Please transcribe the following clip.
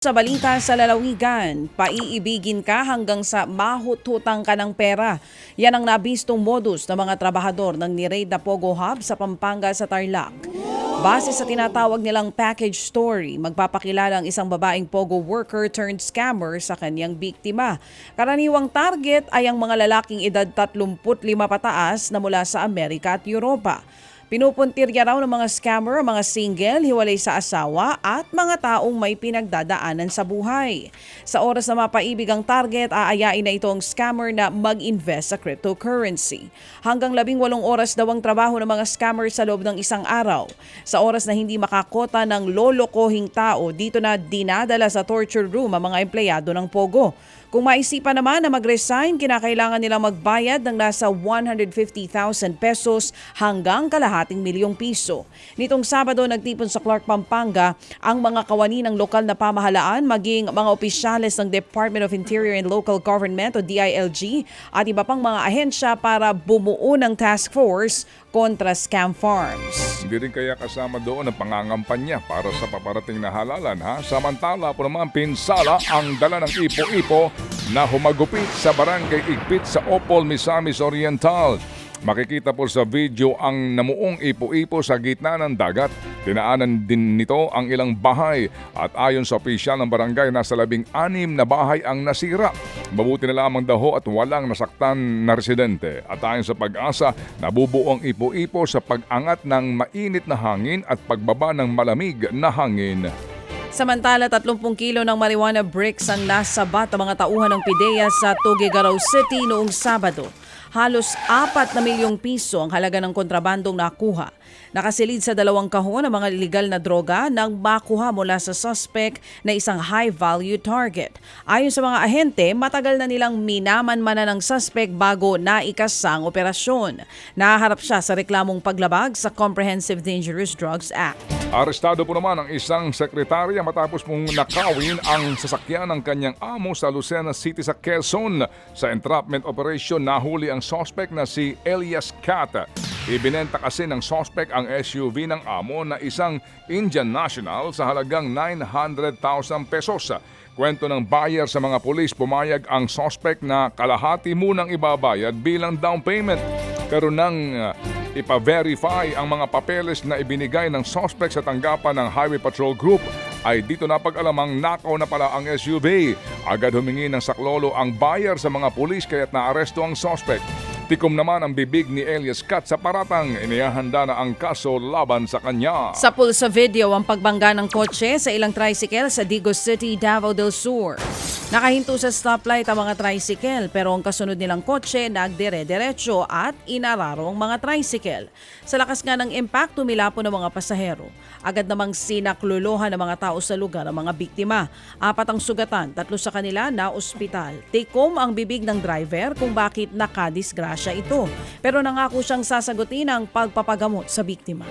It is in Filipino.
Sa balita sa lalawigan, paiibigin ka hanggang sa mahututang ka ng pera. Yan ang nabistong modus ng mga trabahador ng Nireid na Pogo Hub sa Pampanga sa Tarlac. Base sa tinatawag nilang package story, magpapakilala ang isang babaeng Pogo worker turned scammer sa kanyang biktima. Karaniwang target ay ang mga lalaking edad 35 pataas na mula sa Amerika at Europa. Pinupuntirya raw ng mga scammer ang mga single, hiwalay sa asawa at mga taong may pinagdadaanan sa buhay. Sa oras na mapaibig ang target, aayain na ito ang scammer na mag-invest sa cryptocurrency. Hanggang labing walong oras daw ang trabaho ng mga scammer sa loob ng isang araw. Sa oras na hindi makakota ng lolokohing tao, dito na dinadala sa torture room ang mga empleyado ng Pogo. Kung maisipan naman na mag-resign, kinakailangan nilang magbayad ng nasa 150,000 pesos hanggang kalahating milyong piso. Nitong Sabado, nagtipon sa Clark, Pampanga ang mga kawani ng lokal na pamahalaan maging mga opisyales ng Department of Interior and Local Government o DILG at iba pang mga ahensya para bumuo ng task force kontra scam farms. Hindi rin kaya kasama doon ang pangangampanya para sa paparating na halalan ha. Samantala po naman pinsala ang dala ng ipo-ipo na humagupit sa barangay Igpit sa Opol, Misamis Oriental. Makikita po sa video ang namuong ipo-ipo sa gitna ng dagat. Tinaanan din nito ang ilang bahay at ayon sa opisyal ng barangay nasa labing anim na bahay ang nasira. Mabuti na lamang daho at walang nasaktan na residente. At ayon sa pag-asa, nabubuo ang ipo-ipo sa pag-angat ng mainit na hangin at pagbaba ng malamig na hangin. Samantala, 30 kilo ng marijuana bricks ang nasabat ang mga tauhan ng PIDEA sa Tuguegarao City noong Sabado. Halos 4 na milyong piso ang halaga ng kontrabandong nakuha. Nakasilid sa dalawang kahon ang mga illegal na droga nang makuha mula sa suspect na isang high-value target. Ayon sa mga ahente, matagal na nilang minamanmana ng suspect bago naikasang operasyon. Naharap siya sa reklamong paglabag sa Comprehensive Dangerous Drugs Act. Arestado po naman ang isang sekretarya matapos mong nakawin ang sasakyan ng kanyang amo sa Lucena City sa Quezon. Sa entrapment operation, nahuli ang suspect na si Elias Cat. Ibinenta kasi ng suspect ang SUV ng amo na isang Indian national sa halagang 900,000 pesos. Kwento ng buyer sa mga pulis, pumayag ang suspect na kalahati munang ibabayad bilang down payment. Pero nang uh, ipa-verify ang mga papeles na ibinigay ng suspect sa tanggapan ng Highway Patrol Group, ay dito napag-alamang nakaw na pala ang SUV. Agad humingi ng saklolo ang buyer sa mga pulis kaya't naaresto ang suspect. Tikom naman ang bibig ni Elias Cat sa paratang inihahanda na ang kaso laban sa kanya. Sa pulsa video ang pagbangga ng kotse sa ilang tricycle sa Digos City, Davao del Sur. Nakahinto sa stoplight ang mga tricycle pero ang kasunod nilang kotse nagdire-diretso at inararo ang mga tricycle. Sa lakas nga ng impact, tumilapo ng mga pasahero. Agad namang sinakluluhan ng mga tao sa lugar ang mga biktima. Apat ang sugatan, tatlo sa kanila na ospital. Tikom ang bibig ng driver kung bakit nakadisgrasya ito. Pero nangako siyang sasagutin ang pagpapagamot sa biktima.